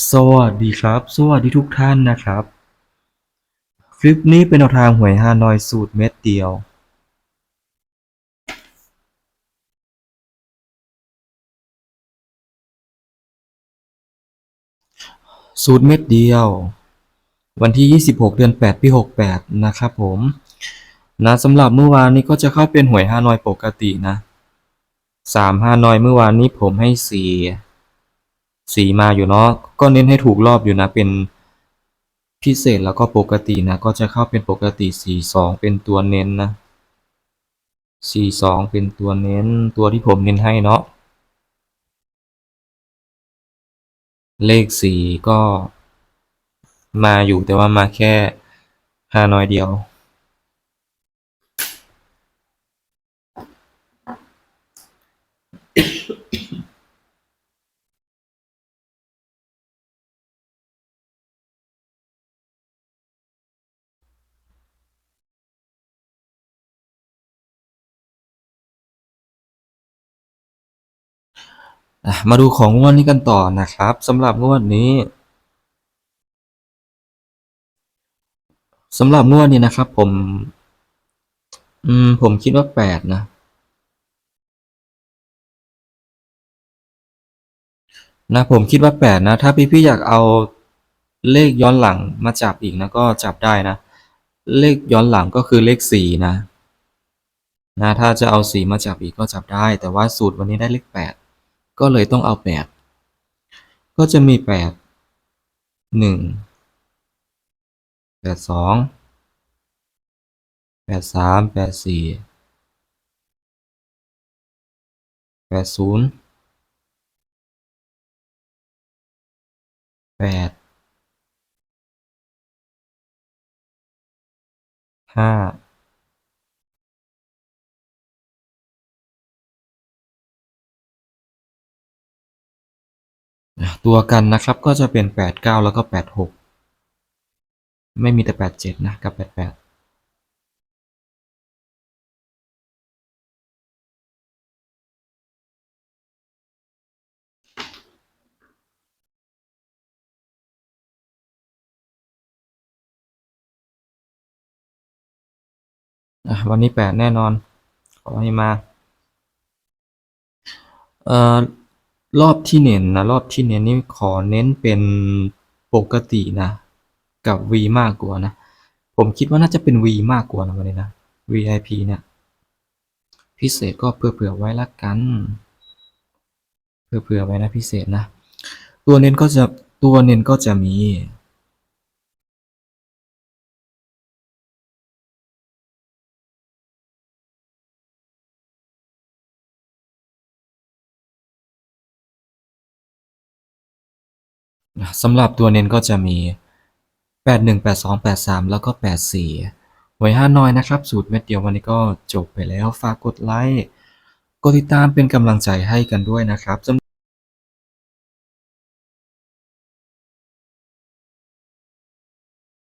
สวัสดีครับ สวัสดีทุกท่านนะครับ คลิปนี้เป็นแนวทางหวยฮานอยสูตรเม็ดเดียว สูตรเม็ดเดียว วันที่ 26 เดือน 8 ปี 68 นะครับผม นะสำหรับเมื่อวานนี้ก็จะเข้าเป็นหวยฮานอยปกตินะ 3ฮานอยเมื่อวานนี้ผมให้ 4 4มาอยู่เนาะก็เน้นให้ถูกรอบอยู่นะเป็นพิเศษแล้วก็ปกตินะ ก็จะเข้าเป็นปกติ 4 2 เป็นตัวเน้นนะ 4 2 เป็นตัวเน้นตัวที่ผมเน้นให้เนาะเลขสี่ก็มาอยู่แต่ว่ามาแค่ฮานอยเดียว มาดูของงวดนี้กันต่อนะครับสำหรับงวดนี้สำหรับงวดนี้นะครับ ผม อืม ผมคิดว่าแปดนะ นะ ผมคิดว่าแปดนะ ถ้าพี่พี่ๆอยากเอาเลขย้อนหลังมาจับอีกนะ ก็จับได้นะ เลขย้อนหลังก็คือเลขสี่นะ นะ ถ้าจะเอาสีมาจับอีกก็จับได้ แต่ว่าสูตรวันนี้ได้เลขแปด ก็เลยต้องเอาแปดก็จะมีแปดหนึ่งแปดสองแปดสามแปดสี่แปดศูนย์แปดห้า ตัวกันนะครับก็จะเป็นแปดเก้าแล้วก็แปดหกไม่มีแต่แปดเจ็ดนะกับแปดแปดวันนี้แปดแน่นอน ขอให้มา เอ่อ รอบที่เน้นนะ รอบที่เน้นนี่ขอเน้นเป็นปกตินะ กับ V มากกว่านะ ผมคิดว่าน่าจะเป็น V มากกว่านะวันนี้นะ VIP เนี่ยพิเศษก็เผื่อๆไว้ละกัน เผื่อๆไว้นะพิเศษนะ ตัวเน้นก็จะตัวเน้นก็จะมี สำหรับตัวเน้นก็จะมี 81 82 83 แล้วก็ 84 ไว้ห้าน้อยนะครับ สูตรเม็ดเดียววันนี้ก็จบไปแล้ว ฝากกดไลค์ กดติดตามเป็นกำลังใจให้กันด้วยนะครับ